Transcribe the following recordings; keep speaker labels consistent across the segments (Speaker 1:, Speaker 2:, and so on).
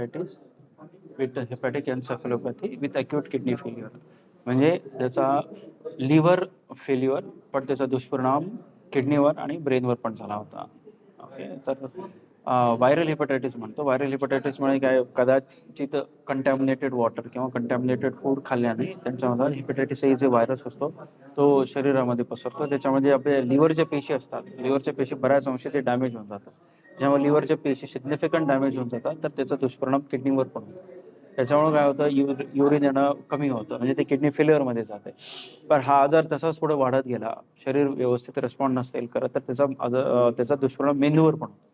Speaker 1: Hepatitis with hepatic encephalopathy with acute kidney failure म्हणजे त्याचा liver failure पण त्याचा दुष्परिणाम किडनीवर आणि ब्रेनवर पण झाला होता. ओके तर व्हायरल हेपॅटायटिस म्हणतो. व्हायरल हेपॅटायटिसमुळे काय कदाचित कंटॅमिनेटेड वॉटर किंवा कंटॅमिनेटेड फूड खाल्ल्याने त्यांच्यामध्ये हेपॅटायटिस हे जे व्हायरस असतो तो शरीरामध्ये पसरतो. त्याच्यामध्ये आपले लिव्हरच्या पेशी असतात. लिव्हरच्या पेशी बऱ्याच अंशी ते डॅमेज होऊन जातात. जेव्हा लिव्हरच्या पेशी सिग्निफिकंट डॅमेज होऊन जातात तर त्याचा दुष्परिणाम किडनीवर पण होतो त्याच्यामुळे काय होतं यु युरिन येणं कमी होतं म्हणजे ते किडनी फेल्युअरमध्ये जाते. पण हा आजार तसाच पुढे वाढत गेला शरीर व्यवस्थित रिस्पॉन्ड नसेल करत तर त्याचा आजार त्याचा दुष्परिणाम मेंदूवर पण होतो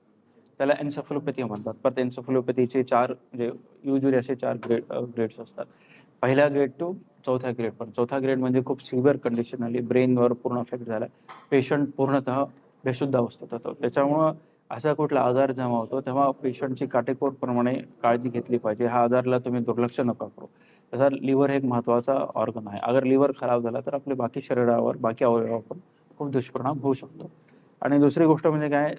Speaker 1: त्याला एन्सेफलोपॅथी म्हणतात. पण एन्सेफलोपॅथीचे चार म्हणजे युजली असे चार ग्रेड ग्रेड्स असतात. पहिल्या ग्रेड टू चौथ्या ग्रेड पण. चौथा ग्रेड म्हणजे खूप सिव्हिअर कंडिशन आली. ब्रेनवर पूर्ण अफेक्ट झाला. पेशंट पूर्णतः बेशुद्ध अवस्थेत होतो. त्याच्यामुळं असा कुठला आजार जेव्हा होतो तेव्हा पेशंटची काटेकोरप्रमाणे काळजी घेतली पाहिजे. हा आजारला तुम्ही दुर्लक्ष नका करू. त्याचा लिव्हर एक महत्त्वाचा ऑर्गन आहे. अगर लिव्हर खराब झाला तर आपले बाकी शरीरावर बाकी अवयवावर पण खूप दुष्परिणाम होऊ शकतो. आणि दुसरी गोष्ट म्हणजे काय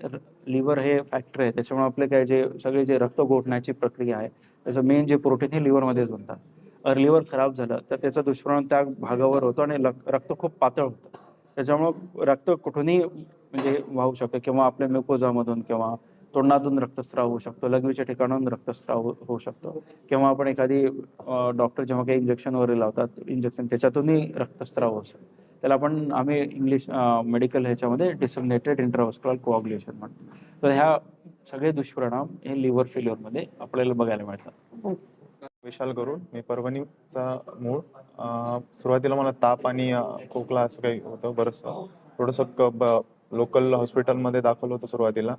Speaker 1: लिव्हर हे फॅक्टरी आहे. त्याच्यामुळे आपले काय जे सगळे जे रक्त गोठण्याची प्रक्रिया आहे त्याचं मेन जे प्रोटीन हे लिव्हरमध्येच बनतात. अगर लिव्हर खराब झालं तर त्याचा दुष्परिणाम त्या भागावर होतो आणि रक्त खूप पातळ होतं. त्याच्यामुळं रक्त कुठूनही म्हणजे वाहू शकतं किंवा आपल्या म्युकोजामधून किंवा तोंडातून रक्तस्राव होऊ शकतो लघवीच्या ठिकाणाहून रक्तस्राव हो, होऊ शकतो. किंवा आपण एखादी डॉक्टर जेव्हा काही इंजेक्शन वगैरे लावतात इंजेक्शन त्याच्यातूनही रक्तस्राव होऊ शकतो. त्याला आपण आम्ही इंग्लिश मेडिकल ह्याच्यामध्ये डिसमिनेटेड इंटरवस्क्युलर कोऑग्युलेशन म्हणतो. तर ह्या सगळे दुष्परिणाम हे लिव्हर फेल्युअरमध्ये आपल्याला बघायला मिळतात.
Speaker 2: विशाल गरुड मी परभणीचा मूळ. सुरुवातीला मला ताप आणि खोकला असं काही होतं बरंचसं. थोडंसं लोकल हॉस्पिटलमध्ये दाखवलं होतं सुरुवातीला.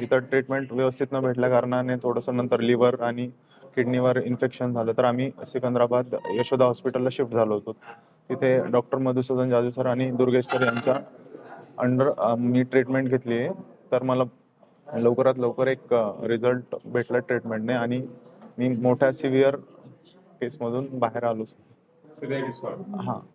Speaker 2: तिथं ट्रीटमेंट व्यवस्थित न भेटल्या कारणाने थोडंसं नंतर लिव्हर आणि किडनीवर इन्फेक्शन झालं. तर आम्ही सिकंदराबाद यशोदा हॉस्पिटलला शिफ्ट झालो होतो. तिथे डॉक्टर मधुसूदन जाधव सर आणि दुर्गेश सर यांच्या अंडर मी ट्रीटमेंट घेतली आहे. तर मला लवकरात लवकर एक रिझल्ट भेटला ट्रीटमेंटने आणि मी मोठ्या सिव्हिअर केसमधून बाहेर आलो. हा.